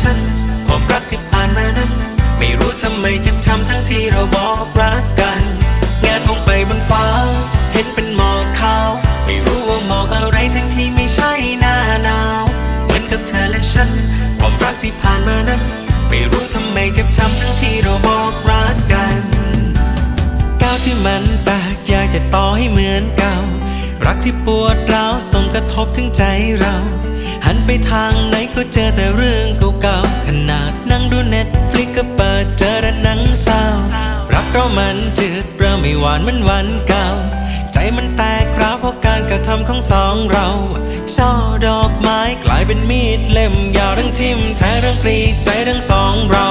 ฉัน ความรักที่ผ่านมานั้น ไม่รู้ทำไมจึงทำทั้งที่เราบอกรักกัน งานมองไปบนฟ้า เห็นเป็นหมอกขาว ไม่รู้ว่าหมอกอะไรทั้งที่ไม่ใช่หน้าหนาว เหมือนกับเธอและฉัน ความรักที่ผ่านมานั้น ไม่รู้ทำไมจึงทำทั้งที่เราบอกรักกันก้าวที่มันแปลกอยากจะต่อให้เหมือนเก่า รักที่ปวดร้าวส่งกระทบถึงใจเรา หันไปทางไหนก็เจอแต่เรื่องเก่าๆขนาดนั่งดูเน็ตฟลิกก็เปิดเจอแต่หนังเศร้ารักเรามันจืดเริ่มไม่หวานเหมือนวันเก่า ใจมันแตกร้าวเพราะการกระทำของสองเราช่อดอกไม้กลายเป็นมีดเล่มยาวทั้งทิ่มแทงทั้งกรีดใจทั้งสองเรา